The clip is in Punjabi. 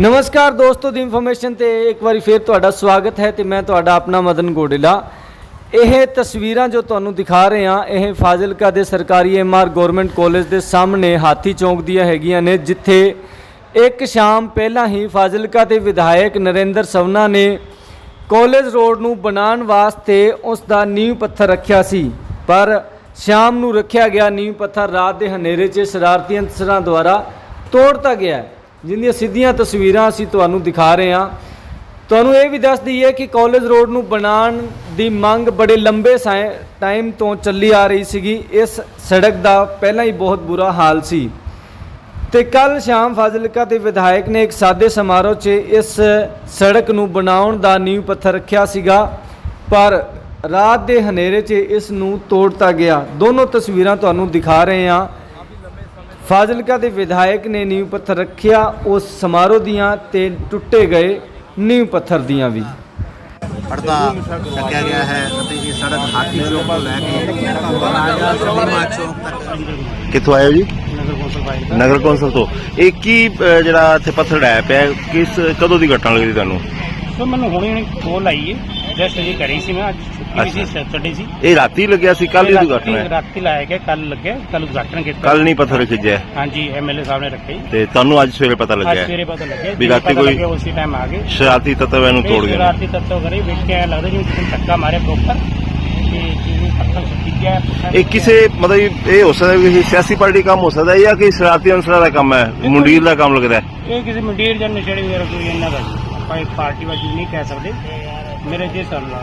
ਨਮਸਕਾਰ ਦੋਸਤੋ ਦੀ ਇਨਫੋਰਮੇਸ਼ਨ ਤੇ ਇੱਕ ਵਾਰੀ ਫੇਰ ਤੁਹਾਡਾ ਸਵਾਗਤ ਹੈ ਤੇ ਮੈਂ ਤੁਹਾਡਾ ਆਪਣਾ ਮਦਨ ਗੋਡੇਲਾ। ਇਹ ਤਸਵੀਰਾਂ ਜੋ ਤੁਹਾਨੂੰ ਦਿਖਾ ਰਹੇ ਹਾਂ, ਇਹ ਫਾਜ਼ਿਲਕਾ ਦੇ ਸਰਕਾਰੀ ਐਮਆਰ ਗਵਰਨਮੈਂਟ ਕਾਲਜ ਦੇ ਸਾਹਮਣੇ ਹਾਥੀ ਚੌਂਕ ਦੀਆਂ ਹੈਗੀਆਂ ਨੇ, ਜਿੱਥੇ ਇੱਕ ਸ਼ਾਮ ਪਹਿਲਾਂ ਹੀ ਫਾਜ਼ਿਲਕਾ ਦੇ ਵਿਧਾਇਕ ਨਰਿੰਦਰ ਸਵਨਾ ਨੇ ਕਾਲਜ ਰੋਡ ਨੂੰ ਬਣਾਉਣ ਵਾਸਤੇ ਉਸ ਦਾ ਨੀਂਹ ਪੱਥਰ ਰੱਖਿਆ ਸੀ। ਪਰ ਸ਼ਾਮ ਨੂੰ ਰੱਖਿਆ ਗਿਆ ਨੀਂਹ ਪੱਥਰ ਰਾਤ ਦੇ ਹਨੇਰੇ 'ਚ ਸ਼ਰਾਰਤੀ ਅਨਸਰਾਂ ਦੁਆਰਾ ਤੋੜਤਾ ਗਿਆ। ਜਿੰਦੀਆਂ ਸਿੱਧੀਆਂ ਤਸਵੀਰਾਂ ਅਸੀਂ ਤੁਹਾਨੂੰ ਦਿਖਾ ਰਹੇ ਹਾਂ। ਤੁਹਾਨੂੰ ਇਹ ਵੀ ਦੱਸ ਦਈਏ ਕਿ ਕਾਲਜ ਰੋਡ ਨੂੰ ਬਣਾਉਣ ਦੀ ਮੰਗ ਬੜੇ ਲੰਬੇ ਸਾਏ ਟਾਈਮ ਤੋਂ ਚੱਲੀ ਆ ਰਹੀ ਸੀਗੀ। ਇਸ ਸੜਕ ਦਾ ਪਹਿਲਾਂ ਹੀ ਬਹੁਤ ਬੁਰਾ ਹਾਲ ਸੀ। ਤੇ ਕੱਲ ਸ਼ਾਮ ਫਾਜ਼ਿਲਕਾ ਦੇ ਵਿਧਾਇਕ ਨੇ ਇੱਕ ਸਾਦੇ ਸਮਾਰੋਹ 'ਚ ਇਸ ਸੜਕ ਨੂੰ ਬਣਾਉਣ ਦਾ ਨੀਂਹ ਪੱਥਰ ਰੱਖਿਆ ਸੀਗਾ। ਪਰ ਰਾਤ ਦੇ ਹਨੇਰੇ 'ਚ ਇਸ ਨੂੰ ਤੋੜਤਾ ਗਿਆ। ਦੋਨੋਂ ਤਸਵੀਰਾਂ ਤੁਹਾਨੂੰ ਦਿਖਾ ਰਹੇ ਹਾਂ। ਫਾਜ਼ਿਲਕਾ ਦੇ ਵਿਧਾਇਕ ਨੇ ਨੀਂਹ ਪੱਥਰ ਰੱਖਿਆ ਉਸ ਸਮਾਰੋਹ ਦੀਆਂ ਤੇ ਟੁੱਟੇ ਗਏ ਨੀਂਹ ਪੱਥਰ ਦੀਆਂ ਵੀ। ਪਰਦਾ ਲੱਗਿਆ ਗਿਆ ਹੈ ਅਤੇ ਇਹ ਸੜਕ ਹਾਥੀ ਚੌਕ ਤੋਂ ਲੈ ਕੇ ਰਾਜਾ ਸਿਨੇਮਾ ਚੌਕ ਤੱਕ। ਕਿੱਥੋਂ ਆਏ ਹੋ ਜੀ? ਨਗਰ ਕੌਂਸਲ ਪਾਈ ਨਗਰ ਕੌਂਸਲ ਤੋਂ। ਇਹ ਕੀ ਜਿਹੜਾ ਇੱਥੇ ਪੱਥਰ ਡਾਇਆ ਪਿਆ ਹੈ, ਕਿਸ ਕਦੋਂ ਦੀ ਘਟਨਾ ਲੱਗਦੀ ਤੁਹਾਨੂੰ? ਸੋ ਮੈਨੂੰ ਹੁਣੇ ਹੁਣੇ ਕੋਲ ਆਈ ਹੈ ਜਸਟ ਜੀ ਕਰੀ ਸੀ ਮੈਂ ਅੱਜ ਛੁੱਟੀ ਸੀ। ਸੈਟਰਡੇ ਸੀ ਇਹ ਰਾਤੀ ਲੱਗਿਆ ਸੀ ਕੱਲ ਦੀ ਰਾਤੀ- ਘਟਨਾ ਹੈ? ਰਾਤੀ ਲਾਇਆ ਗਿਆ ਕੱਲ ਲੱਗਿਆ ਕੱਲ ਉਦਘਾਟਨ ਕੀਤਾ। ਕੱਲ ਨਹੀਂ ਪੱਥਰ ਖਿੱਚਿਆ। ਹਾਂਜੀ ਐਮਐਲਏ ਸਾਹਿਬ ਨੇ ਰੱਖਿਆ ਜੀ। ਤੇ ਤੁਹਾਨੂੰ ਅੱਜ ਸਵੇਰੇ ਪਤਾ ਅੱਜ ਲੱਗਿਆ ਸਵੇਰੇ ਪਤਾ ਲੱਗਿਆ ਵੀ ਰਾਤੀ ਕੋਈ- ਉਸੇ ਟਾਈਮ ਆ ਗਏ। ਸ਼ਰਾਰਤੀ ਤੱਤਵ ਇਹਨੂੰ ਤੋੜ ਗਏ ਨੇ। ਰਾਤੀ ਤੱਤੋ ਕਰੇ ਵੇਖ ਕੇ ਲੱਗਦਾ ਜਿਵੇਂ ਕਿਸੇ ਧੱਕਾ ਮਾਰਿਆ ਪ੍ਰੋਪਰ ਇਹ ਕਿਸੇ ਮਤਲਬ ਇਹ ਹੋ ਸਕਦਾ ਵੀ ਕਿਸੇ ਸਿਆਸੀ ਪਾਰਟੀ ਕੰਮ ਹੋ ਸਕਦਾ ਹੈ ਜਾਂ ਕਿ ਸ਼ਰਾਰਤੀ ਅਨਸਰਾਂ ਦਾ ਕੰਮ ਹੈ ਮੁੰਡੀਰ ਦਾ ਕੰਮ ਲੱਗਦਾ ਹੈ? ਇਹ ਕਿਸੇ ਮੰਡੀਰ ਜਾਂ ਨਸ਼ੇੜੀ ਵਗੈਰਾ ਕੋਈ ਇਹਨਾਂ ਦਾ ਪਾਰਟੀ ਵਾਜੀ ਨਹੀਂ ਕਹਿ ਸਕਦੇ। ਮੇਰੇ ਜੇ ਸਰ ਲਾ